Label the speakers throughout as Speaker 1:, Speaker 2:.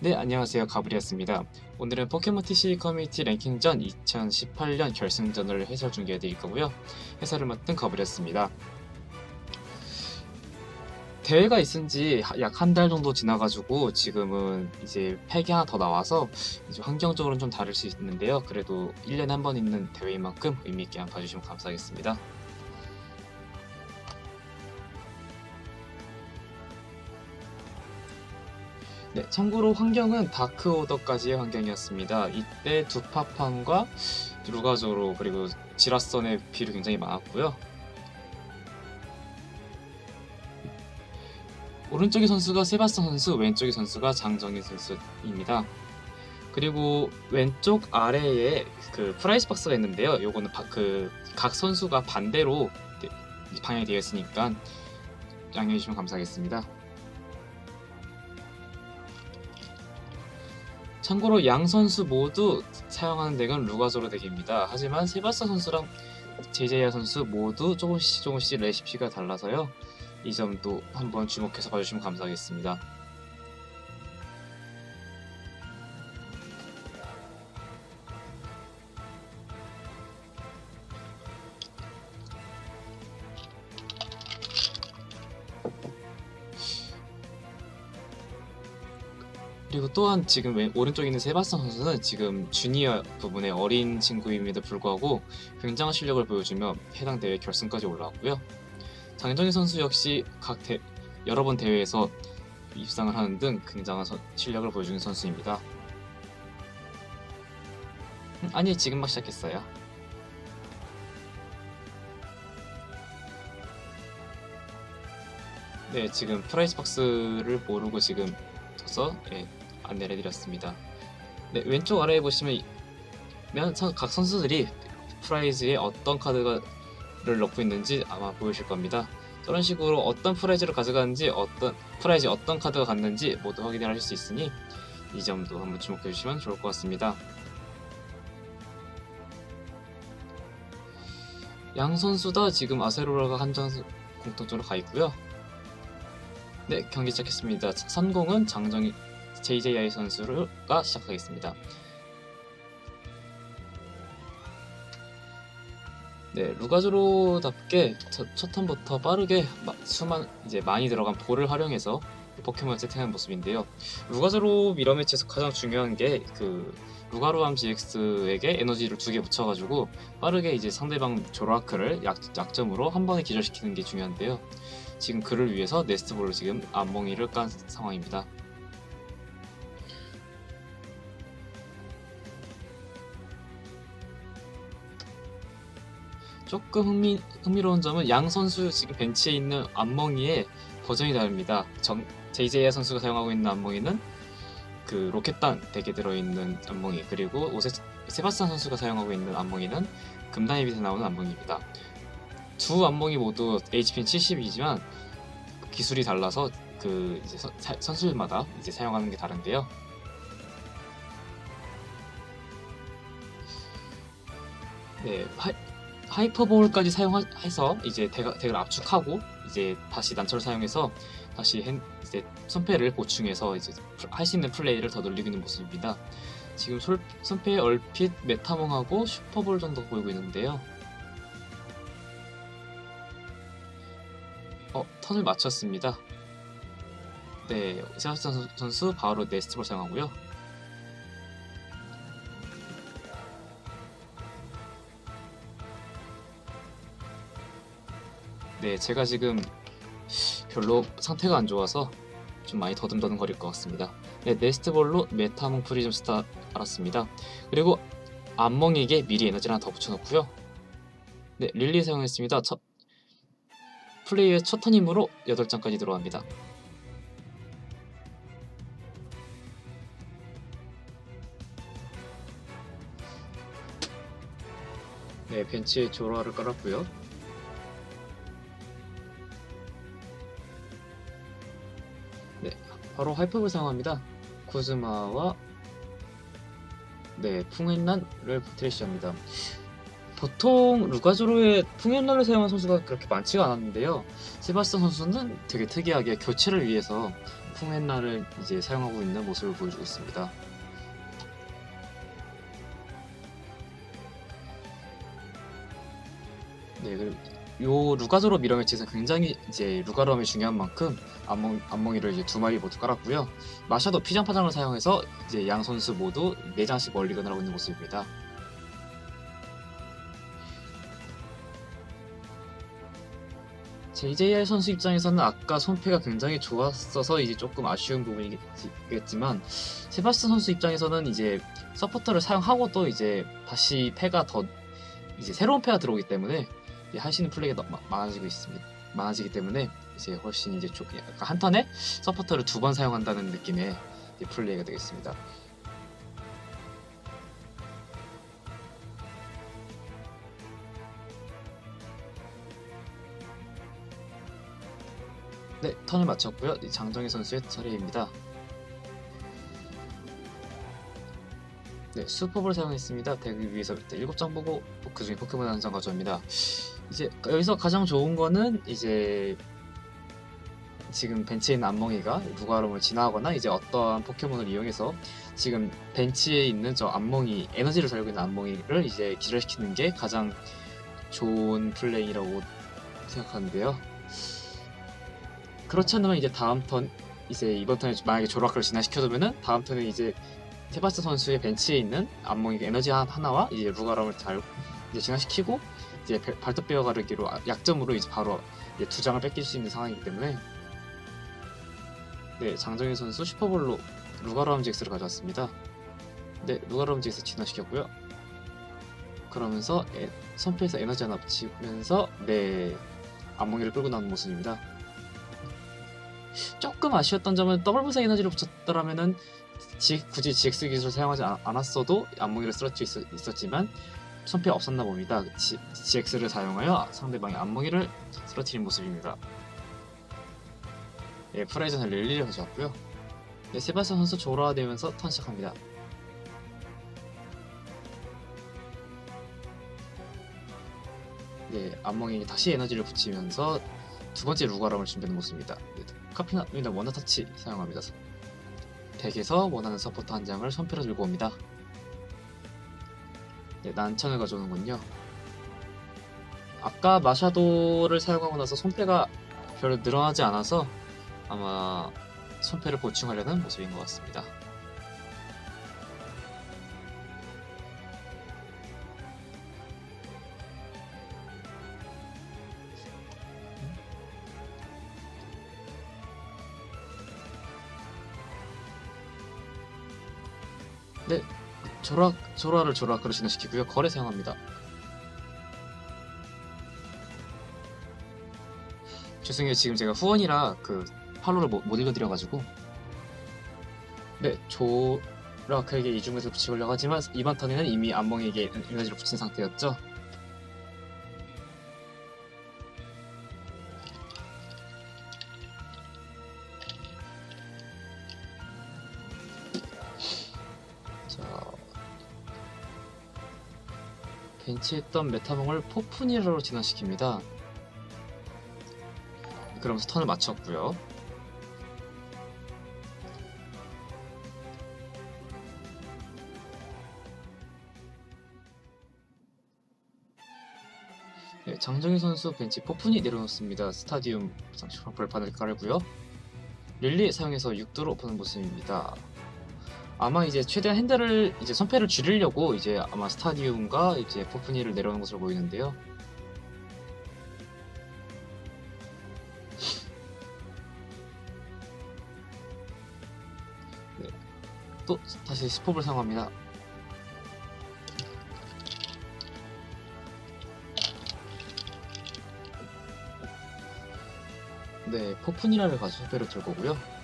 Speaker 1: 네, 안녕하세요. 가브리였습니다. 오늘은 포켓몬 TC 커뮤니티 랭킹전 2018년 결승전을 해설 중계해 드릴 거고요. 해설을 맡은 가브리였습니다. 대회가 있은 지 약 한 달 정도 지나가지고 지금은 이제 팩이 하나 더 나와서 이제 환경적으로는 좀 다를 수 있는데요. 그래도 1년에 한 번 있는 대회인 만큼 의미있게 한번 봐주시면 감사하겠습니다. 네, 참고로 환경은 다크 오더까지의 환경이었습니다. 이때 두파판과 루가조로 그리고 지라선의 비율이 굉장히 많았고요. 오른쪽의 선수가 세바스찬 선수, 왼쪽의 선수가 장정희 선수입니다. 그리고 왼쪽 아래에 그 프라이스 박스가 있는데요. 요거는 그각 선수가 반대로 방향이 되어 있으니까 양해해 주시면 감사하겠습니다. 참고로 양 선수 모두 사용하는 덱은 루가조로 덱입니다. 하지만 세바스찬 선수랑 제이제야 선수 모두 조금씩 조금씩 레시피가 달라서요. 이 점도 한번 주목해서 봐주시면 감사하겠습니다. 또한 지금 왼- 오른쪽에 있는 세바스찬 선수는 지금 주니어 부분의 어린 친구임에도 불구하고 굉장한 실력을 보여주며 해당 대회 결승까지 올라왔고요. 장정희 선수 역시 각 대, 여러 번 대회에서 입상을 하는 등 굉장한 선- 실력을 보여주는 선수입니다. 음, 아니 지금 막 시작했어요. 네 지금 프라이스 박스를 모르고 지금 둬서 예, 안내를 해드렸습니다. 네 왼쪽 아래에 보시면 각 선수들이 프라이즈에 어떤 카드를 넣고 있는지 아마 보이실 겁니다. 저런 식으로 어떤 프라이즈를 가져가는지 어떤 프라이즈에 어떤 카드가 갔는지 모두 확인을 하실 수 있으니 이 점도 한번 주목해 주시면 좋을 것 같습니다. 양 선수 다 지금 아세로라가 한 장 공통적으로 가 있고요. 네 경기 시작했습니다. 선공은 장정희 JJI 선수가 시작하겠습니다. 네, 루가즈로답게 첫, 첫 턴부터 빠르게 마- 수만 이제 많이 들어간 볼을 활용해서 포켓몬을 세팅하는 모습인데요. 루가즈로 미러 매치에서 가장 중요한 게 그 루가로암 GX에게 에너지를 두 개 붙여가지고 빠르게 이제 상대방 조라크를 약, 약점으로 한 번에 기절시키는 게 중요한데요. 지금 그를 위해서 네스트볼로 지금 안몽이를 깐 상황입니다. 조금 흥미, 흥미로운 점은 양 선수 지금 벤치에 있는 안멍이의 버전이 다릅니다. 정, JJ 선수가 사용하고 있는 안멍이는 그 로켓단 덱에 들어있는 안멍이 그리고 오세, 세바스찬 선수가 사용하고 있는 안멍이는 금단의 빛에 나오는 안멍입니다. 두 안멍이 모두 HP는 70이지만 기술이 달라서 그 이제 선, 사- 선수들마다 이제 사용하는 게 다른데요. 네, 하, 하이퍼볼까지 사용해서 이제 덱, 덱을 압축하고 이제 다시 난처를 사용해서 다시 핸, 이제 손패를 보충해서 이제 할 수 있는 플레이를 더 늘리고 있는 모습입니다. 지금 솔, 손패 얼핏 메타몽하고 슈퍼볼 정도 보이고 있는데요. 어, 턴을 맞췄습니다. 네, 세바스찬 선수 바로 네스트볼 사용하고요. 네, 제가 지금 별로 상태가 안 좋아서 좀 많이 더듬더듬 거릴 것 같습니다. 네, 네스트볼로 메타몽 프리즘 스타 알았습니다. 그리고 안멍에게 미리 에너지를 하나 더 붙여놓고요. 네, 릴리 사용했습니다. 첫 플레이의 첫 턴임으로 8장까지 들어갑니다. 네, 벤치에 조라를 깔았고요. 바로 하이퍼볼 사용합니다. 쿠즈마와 네, 풍엔난을 트레시합니다. 보통 루가조로의 풍연날을 사용한 선수가 그렇게 많지가 않았는데요. 세바스찬 선수는 되게 특이하게 교체를 위해서 풍엔날을 이제 사용하고 있는 모습을 보여주고 있습니다. 네, 그리고 요 루가조로 미러매치에서 굉장히 이제 루가럼이 중요한 만큼 안멍, 안멍이를 이제 두 마리 모두 깔았고요. 마샤도 피장 파장을 사용해서 이제 양 선수 모두 네 장씩 멀리건을 하고 있는 모습입니다. JJR 선수 입장에서는 아까 손패가 굉장히 좋았어서 이제 조금 아쉬운 부분이겠지만 세바스찬 선수 입장에서는 이제 서포터를 사용하고 또 이제 다시 패가 더 이제 새로운 패가 들어오기 때문에 하시는 플레이가 많아지고 있습니다. 많아지기 때문에 이제 훨씬 이제 조, 약간 한 턴에 서포터를 두 번 사용한다는 느낌의 플레이가 되겠습니다. 네, 턴을 마쳤고요. 이 장정희 선수의 차례입니다. 네, 수법을 사용했습니다. 덱을 위에서부터 7장 보고 그 중에 포켓몬 한 장 가져옵니다. 이제 여기서 가장 좋은 거는 이제 지금 벤치에 있는 안멍이가 루가름을 진화하거나 이제 어떠한 포켓몬을 이용해서 지금 벤치에 있는 저 안멍이 에너지를 달고 있는 안멍이를 이제 기절시키는 게 가장 좋은 플레이라고 생각하는데요. 그렇지 않으면 이제 다음 턴 이제 이번 턴에 만약에 조라크를 진화시켜두면은 다음 턴에 이제 테바스 선수의 벤치에 있는 안몽이 에너지 하- 하나와 이제 루가람을 잘 이제 진화시키고 이제 배- 발톱 베어 가르기로 아- 약점으로 이제 바로 이제 두 장을 뺏길 수 있는 상황이기 때문에 네 장정희 선수 슈퍼볼로 루가람 잭스를 가져왔습니다. 네 루가람 잭스 진화시켰고요. 그러면서 에, 선패에서 에너지 하나 붙이면서 네 안몽이를 끌고 나오는 모습입니다. 조금 아쉬웠던 점은 더블 분쇄 에너지를 붙였더라면은 G, 굳이 GX 기술을 사용하지 않, 않았어도 안무기를 쓰러질 수 있, 었지만 손패 없었나 봅니다. GX를 사용하여 상대방의 안무기를 쓰러뜨린 모습입니다. 예, 프라이전을 릴리를 가져왔고요. 네, 세바스찬 선수 조라되면서 턴 시작합니다. 네, 안멍이 다시 에너지를 붙이면서 두 번째 루가람을 준비하는 모습입니다. 네, 카피나입니다. 원어터치 사용합니다. 덱에서 원하는 서포터 한 장을 손패로 들고 옵니다. 네, 난천을 가져오는군요. 아까 마샤도를 사용하고 나서 손패가 별로 늘어나지 않아서 아마 손패를 보충하려는 모습인 것 같습니다. 조라, 조라를 조라크로 진화시키고요. 거래 사용합니다. 죄송해요. 지금 제가 후원이라 그 팔로를 못, 못 읽어드려가지고 네, 조라크에게 이중에서 붙이려고 하지만 이번 턴에는 이미 안멍에게 에너지를 붙인 상태였죠. 있던 메타몽을 포프니러로 진화시킵니다. 그러면서 턴을 맞췄고요. 네, 장정희 선수 벤치 포푼이 내려놓습니다. 스타디움 벌판을 깔고요. 릴리 사용해서 6도로 보는 모습입니다. 아마 이제 최대한 핸들을 이제 선패를 줄이려고 이제 아마 스타디움과 이제 포프니를 내려오는 것으로 보이는데요. 네. 또 다시 스톱을 사용합니다. 네, 포프니라를 가서 선패를 들 거고요.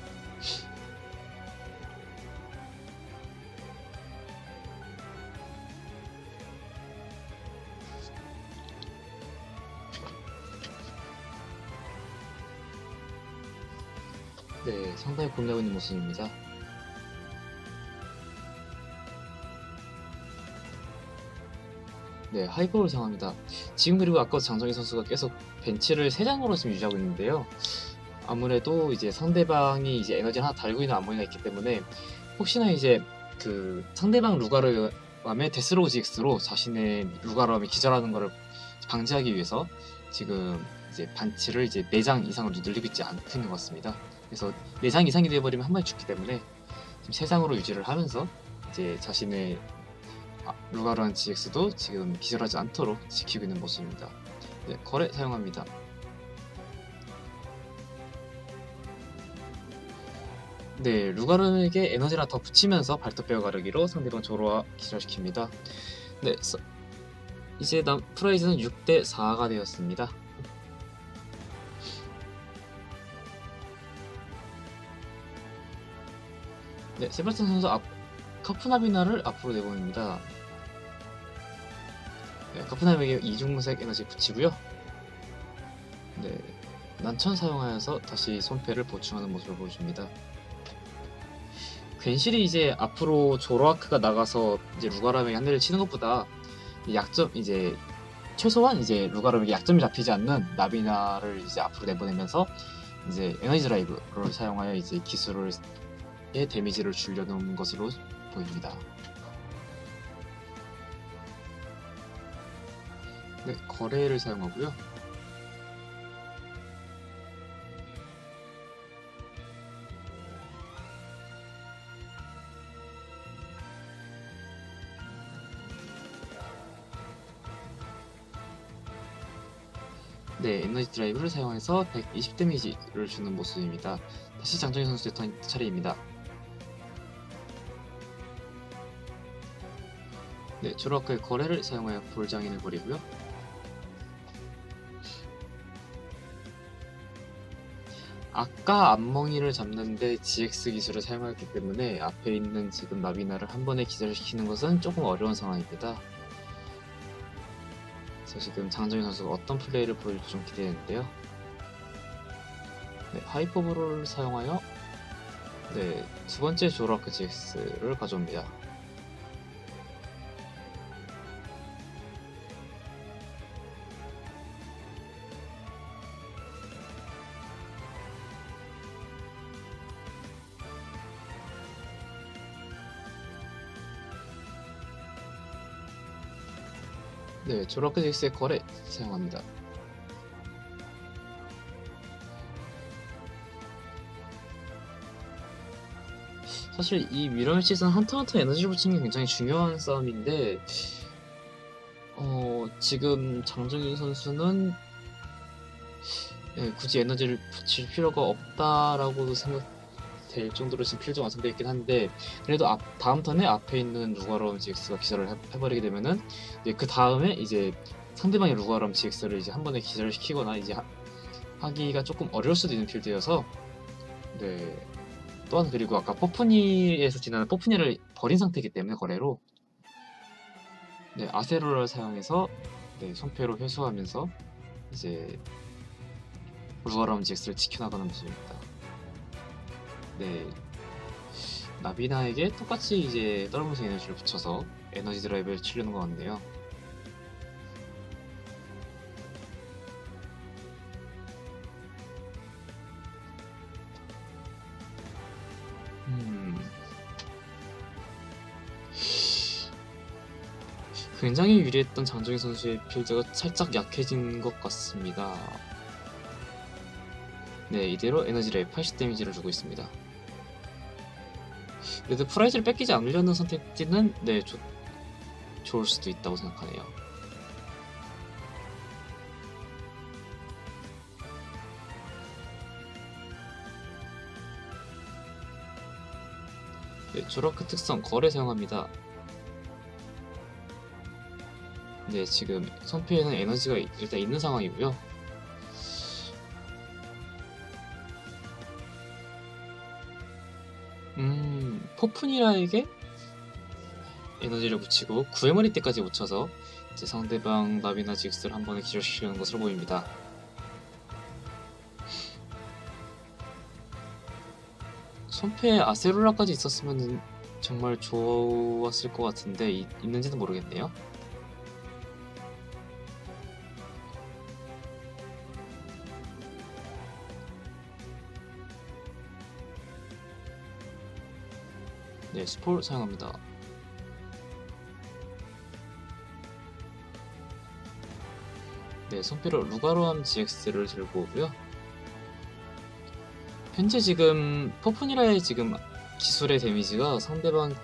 Speaker 1: 고민하고 있는 모습입니다. 네, 하이퍼를 사용합니다. 지금 그리고 아까 장정희 선수가 계속 벤치를 3장으로 지금 유지하고 있는데요. 아무래도 이제 상대방이 이제 에너지를 하나 달고 있는 암호가 있기 때문에 혹시나 이제 그 상대방 루가르암의 데스로우 GX로 자신의 루가르암이 기절하는 것을 방지하기 위해서 지금 이제 반치를 이제 4장 이상으로 늘리고 있지 않고 있는 것 같습니다. 그래서 4장 이상이 되어버리면 한 번에 죽기 때문에 지금 3장으로 유지를 하면서 이제 자신의 아, 루가르한 GX도 지금 기절하지 않도록 지키고 있는 모습입니다. 네, 거래 사용합니다. 네, 루가르에게 에너지를 더 붙이면서 발톱뼈 가르기로 상대방 조로와 기절시킵니다. 네, 서- 이제 남 프라이즈는 6대 4가 되었습니다. 네, 세바스찬 선수 앞 카프나비나를 앞으로 내보냅니다. 네, 카프나비에게 이중색 에너지 붙이고요. 네, 난천 사용하여서 다시 손패를 보충하는 모습을 보여줍니다. 괜시리 이제 앞으로 조로아크가 나가서 이제 루가람에게 한 대를 치는 것보다 약점 이제 최소한 이제 루가람에게 약점이 잡히지 않는 나비나를 이제 앞으로 내보내면서 이제 에너지 드라이브를 사용하여 이제 기술을 의 데미지를 줄여놓은 것으로 보입니다. 네, 거래를 사용하고요. 네, 에너지 드라이브를 사용해서 120 데미지를 주는 모습입니다. 다시 장정희 선수의 턴- 차례입니다. 네, 조로아크의 거래를 사용하여 볼장인을 버리고요. 아까 앞멍이를 잡는데 GX 기술을 사용했기 때문에 앞에 있는 지금 나비나를 한 번에 기절시키는 것은 조금 어려운 상황입니다. 그래서 지금 장정희 선수가 어떤 플레이를 보여줄지 좀 기대되는데요. 네, 하이퍼브를 사용하여 네, 두 번째 조로아크 GX를 가져옵니다. 네, GX의 거래 사용합니다. 사실 이 미러의 시즌 한턴한턴 에너지를 붙이는 게 굉장히 중요한 싸움인데 어, 지금 장정희 선수는 예, 굳이 에너지를 붙일 필요가 없다라고도 생각 될 정도로 지금 필드 완성되어 있긴 한데 그래도 앞, 다음 턴에 앞에 있는 루가롬 GX가 기절을 해, 해버리게 되면은 이제 그 다음에 이제 상대방의 루가롬 GX를 이제 한 번에 기절을 시키거나 이제 하, 하기가 조금 어려울 수도 있는 필드여서 네 또한 그리고 아까 포프니에서 지나는 포프니를 버린 상태이기 때문에 거래로 네 아세로를 사용해서 네 손패로 회수하면서 이제 루가람 GX를 지켜나가는 모습입니다. 네 나비나에게 똑같이 이제 떨면서 에너지를 붙여서 에너지 드라이브를 치려는 것 같네요. 음. 굉장히 유리했던 장정희 선수의 필드가 살짝 약해진 것 같습니다. 네, 이대로 에너지를 80 데미지를 주고 있습니다. 그래도 프라이즈를 뺏기지 않으려는 선택지는 네, 좋, 좋을 수도 있다고 생각하네요. 네, 조라크 특성 거래 사용합니다. 네, 지금 선표에는 에너지가 이- 일단 있는 상황이고요. 포프니라에게 에너지를 붙이고 구해머리 때까지 붙여서 이제 상대방 나비나 직스를 한 번에 기절시키는 것으로 보입니다. 손패에 아세롤라까지 있었으면 정말 좋았을 것 같은데 이- 있는지는 모르겠네요. 네, 스폴 사용합니다. 네, 손필로 루가로암 GX를 들고 오고요. 현재 지금 퍼프니라의 지금 기술의 데미지가 상대방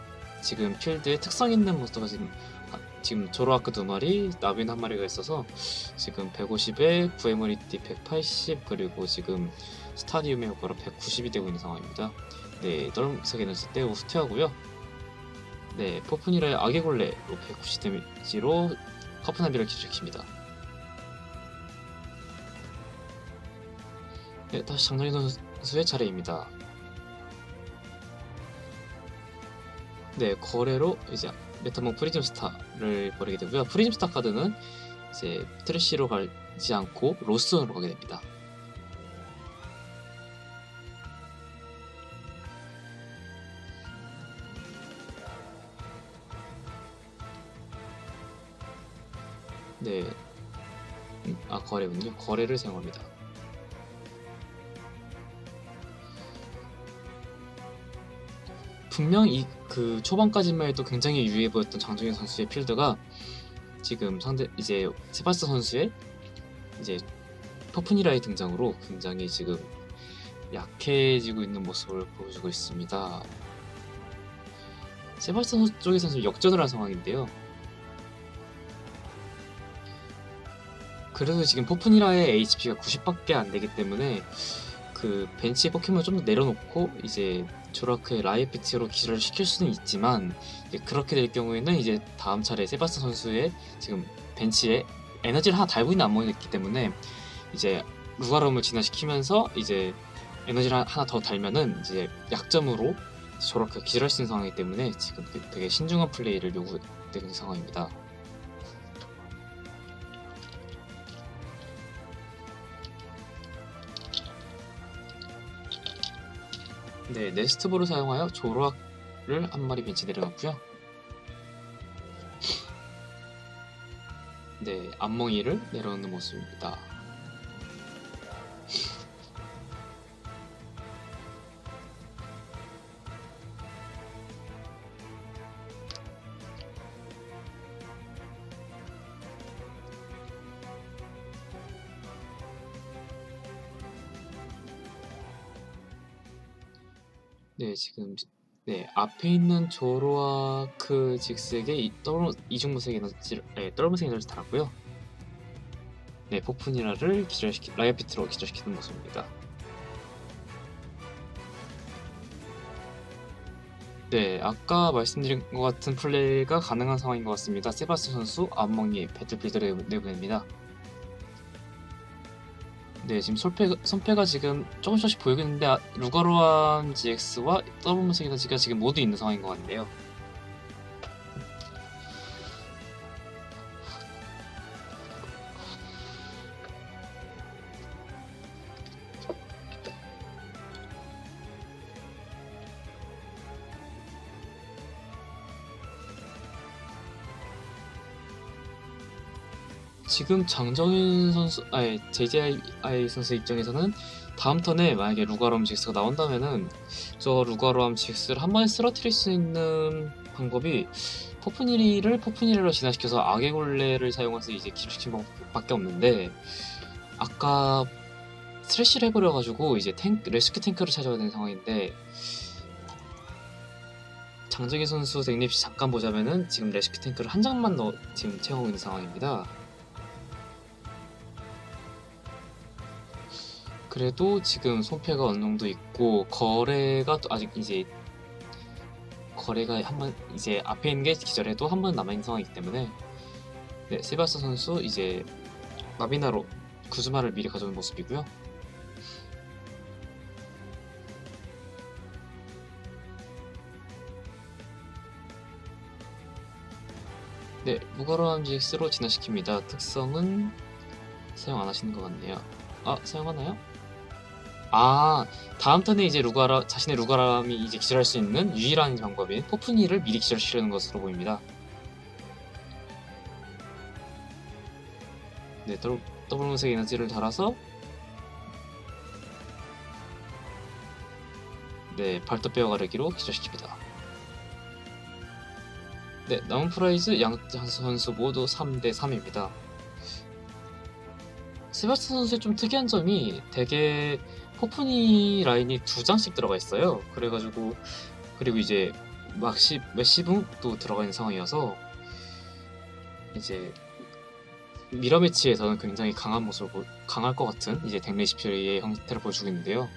Speaker 1: 지금 필드에 특성 있는 몬스터가 지금 아, 지금 조로아크 두 마리, 나빈 한 마리가 있어서 지금 150에 구에머리티 180 그리고 지금 스타디움의 효과로 190이 되고 있는 상황입니다. 네, 떨음색 에너지 때 후퇴하고요. 네, 퍼프니라의 악의 골레로 190 데미지로 커프나비를 기술시킵니다. 네, 다시 장정희 선수의 차례입니다. 네, 거래로 이제 메타몬 프리즘 스타를 버리게 되고요. 프리즘 스타 카드는 이제 트래쉬로 가지 않고 로스원으로 가게 됩니다. 네, 음, 아 거래군요. 거래를 사용합니다. 분명 이 그 초반까지만 해도 굉장히 유리해 보였던 장정현 선수의 필드가 지금 상대 이제 세바스 선수의 이제 퍼프니라의 등장으로 굉장히 지금 약해지고 있는 모습을 보여주고 있습니다. 세바스 선수 쪽에서는 역전을 한 상황인데요. 그래도 지금 퍼프니라의 HP가 90밖에 안 되기 때문에 그 벤치 포켓몬을 좀 더 내려놓고 이제 조라크의 라이피트로 기술을 시킬 수는 있지만 그렇게 될 경우에는 이제 다음 차례 세바스 선수의 지금 벤치에 에너지를 하나 달고 있는 안목이 있기 때문에 이제 루가름을 진화시키면서 이제 에너지를 하나 더 달면은 이제 약점으로 조라크가 기술할 수 있는 상황이기 때문에 지금 되게 신중한 플레이를 요구되는 상황입니다. 네, 네스트볼을 사용하여 조로악을 한 마리 벤치 내려놨고요. 네, 앞멍이를 내려놓는 모습입니다. 지금 네 앞에 있는 조로아크 직스에게 이 떨어 이중무색 에너지를 네, 떨무색 에너지 달았고요. 네, 포프니라를 기절시키 라이어피트로 기절시키는 모습입니다. 네, 아까 말씀드린 것 같은 플레이가 가능한 상황인 것 같습니다. 세바스 선수 앞멍이 배틀필드를 내보냅니다. 네, 지금 솔패, 선패가 지금 조금씩 조금씩 보이고 있는데 아, 루가로암 GX와 더블무색 에너지가 지금 모두 있는 상황인 것 같네요. 지금 장정윤 선수, 아니 JJI 선수 입장에서는 다음 턴에 만약에 루가롬 GX가 나온다면은 저 루가롬 GX를 한 번에 쓰러뜨릴 수 있는 방법이 포프니리를 포프니리로 진화시켜서 아게골레를 사용해서 이제 기술시킨 방법밖에 없는데 아까 스트레시를 해버려가지고 이제 탱 레스큐 탱크를 찾아야 되는 상황인데 장정희 선수 덱립시 잠깐 보자면은 지금 레스큐 탱크를 한 장만 넣어 지금 채우고 있는 상황입니다. 그래도 지금 손패가 어느 정도 있고 거래가 또 아직 이제 거래가 한 번 이제 앞에 있는 게 기절해도 한 번 남아 있는 상황이기 때문에 네, 세바스 선수 이제 마비나로 구즈마를 미리 가져오는 모습이고요. 네, 무거로함 GX로 진화시킵니다. 특성은 사용 안 하시는 것 같네요. 아, 사용하나요? 아, 다음 턴에 이제 루가라 자신의 루가람이 이제 기절할 수 있는 유일한 방법인 포프니를 미리 기절시키려는 것으로 보입니다. 네, 더블, 더블문색 에너지를 달아서 네, 발톱 베어 가르기로 기절시킵니다. 네, 남은 프라이즈 양 선수 모두 3대 3입니다. 세바스찬 선수의 좀 특이한 점이 되게 포프니 라인이 두 장씩 들어가 있어요. 그래가지고 그리고 이제 막시 메시붕도 들어가 있는 상황이어서 이제 미러 매치에서는 굉장히 강한 모습을 보, 강할 것 같은 이제 덱레시피의 형태를 보여주고 있는데요.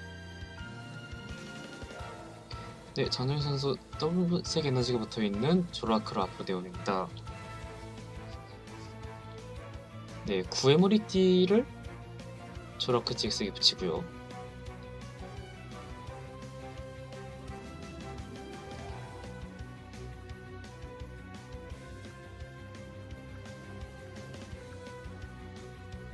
Speaker 1: 네, 장정희 선수 더블색 에너지가 붙어 있는 조라크로 앞으로 대원입니다. 네, 구에모리띠를 조라크 GX에 붙이고요.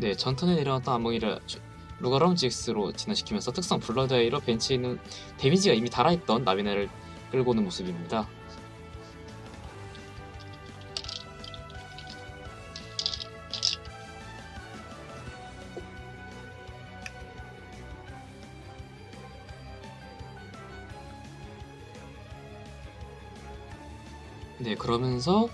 Speaker 1: 네, 전턴에 내려왔던 암몽이를 주- 루가럼 GX로 진화시키면서 특성 블러드아이로 벤치에 있는 데미지가 이미 달아있던 나비나를 끌고 오는 모습입니다. 네, 그러면서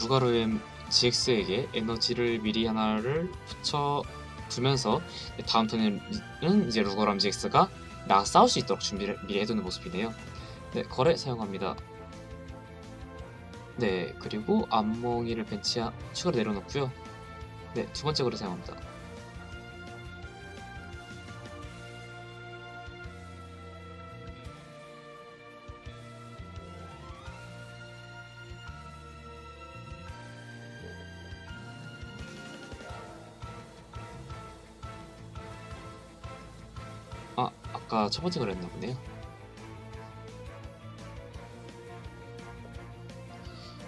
Speaker 1: 루가로의 GX에게 에너지를 미리 하나를 붙여 두면서 다음 턴에는 이제 루거람 GX가 나 싸울 수 있도록 준비를 미리 해두는 모습이네요. 네, 거래 사용합니다. 네, 그리고 암몽이를 벤치 추가로 내려놓고요. 네, 두 번째 거래 사용합니다. 첫 번째 거래였나 보네요.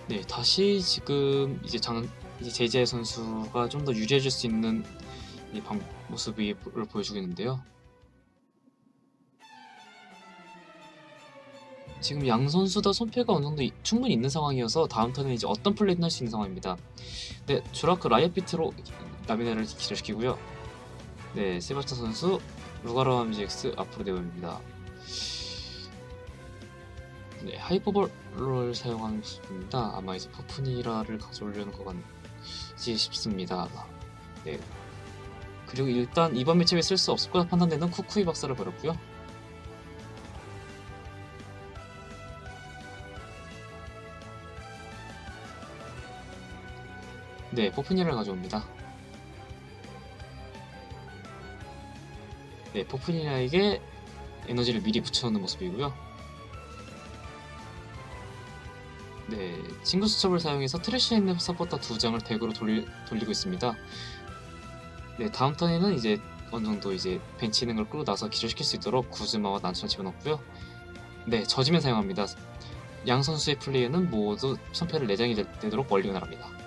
Speaker 1: 네, 다시 지금 이제 장 이제 제재 선수가 좀 더 유리해질 수 있는 이 방, 모습을 보여주고 있는데요. 지금 양 선수 다 손패가 어느 정도 이- 충분히 있는 상황이어서 다음 턴에 이제 어떤 플레이든 할 수 있는 상황입니다. 네, 주라크 라이엇 비트로 나미나를 기절시키고요. 네, 세바스찬 선수 루가람 GX 앞으로 내보입니다. 네, 하이퍼볼을 사용하는 모습입니다. 아마 이제 퍼프니라를 가져오려는 것 같지 싶습니다. 네. 그리고 일단 이번 매치에 쓸 수 없을 거라 판단되는 쿠쿠이 박사를 버렸고요. 네, 포프니를 가져옵니다. 네, 포프니라에게 에너지를 미리 붙여놓는 모습이고요. 네, 친구 수첩을 사용해서 트래쉬 있는 서포터 두 장을 덱으로 돌리, 돌리고 있습니다. 네, 다음 턴에는 이제 어느 정도 이제 벤치 있는 걸 끌고 나서 기절시킬 수 있도록 구즈마와 난천을 집어넣고요. 네, 저지면 사용합니다. 양 선수의 플레이는 모두 선패를 4장이 되도록 멀리 나갑니다.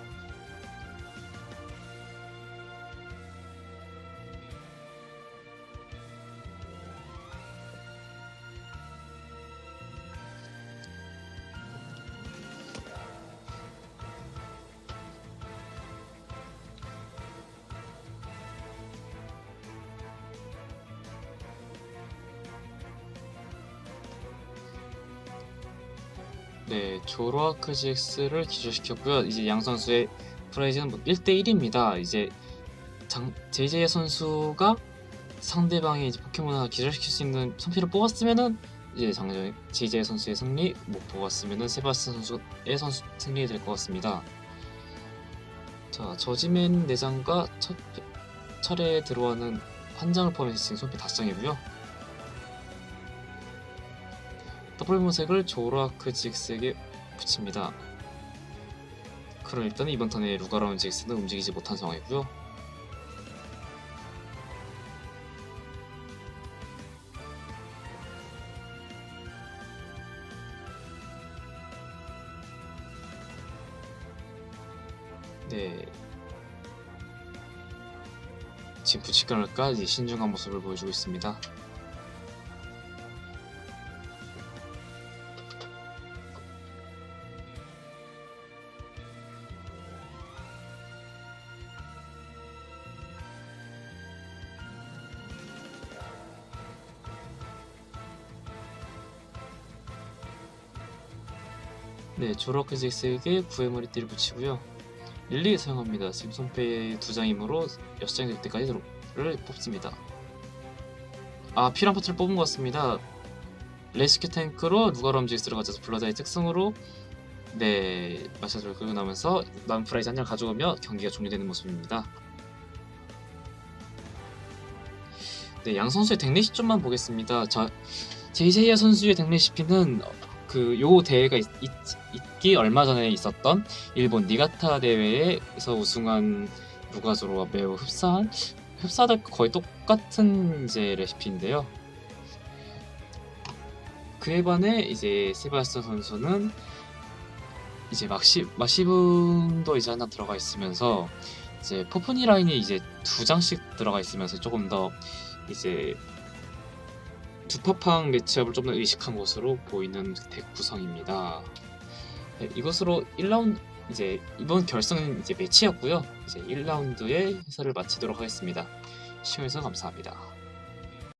Speaker 1: 네, 조로아크 GX를 기절시켰고요. 이제 양 선수의 프라이즈는 뭐 1대1입니다. 이제 장, JJ 선수가 상대방의 이제 포켓몬 하나 기절시킬 수 있는 선피를 뽑았으면은 이제 장전 JJ 선수의 승리, 못 뽑았으면은 세바스찬 선수의 선수 승리 될것 같습니다. 자, 저지맨 4장과 첫 차례에 들어가는 한 장을 포함해서 지금 손피 5장이고요. 더블 무색을 조로아크 GX에게 붙입니다. 그럼 일단 이번 턴에 루가라운 GX는 움직이지 못한 상황이고요. 네. 지금 부치간을까지 신중한 모습을 보여주고 있습니다. 네, 조로크직스에게 구의 머리띠를 붙이고요. 릴리 사용합니다. 지금 손패 두 장이므로 6장이 될 때까지 를 뽑습니다. 아, 필요한 파트를 뽑은 것 같습니다. 레스큐 탱크로 누가로 움직스를 가져서 블러다의 특성으로 네, 마샤를 끌고 나면서 남은 프라이즈 한 장 가져오며 경기가 종료되는 모습입니다. 네, 양 선수의 덱 레시피만 보겠습니다. 자, 제이제이아 선수의 덱 레시피는 그 요 대회가 있, 기 얼마 전에 있었던 일본 니가타 대회에서 우승한 루가조로와 매우 흡사한 흡사할 거의 똑같은 이제 레시피인데요. 그에 반해 이제 세바스찬 선수는 이제 막시 마시븐도 이제 하나 들어가 있으면서 이제 포프니 라인이 이제 두 장씩 들어가 있으면서 조금 더 이제 두파팡 매치업을 좀 더 의식한 것으로 보이는 덱 구성입니다. 네, 이것으로 1라운드 이제 이번 결승은 이제 매치였고요. 이제 1라운드의 해설을 마치도록 하겠습니다. 시청해주셔서 감사합니다.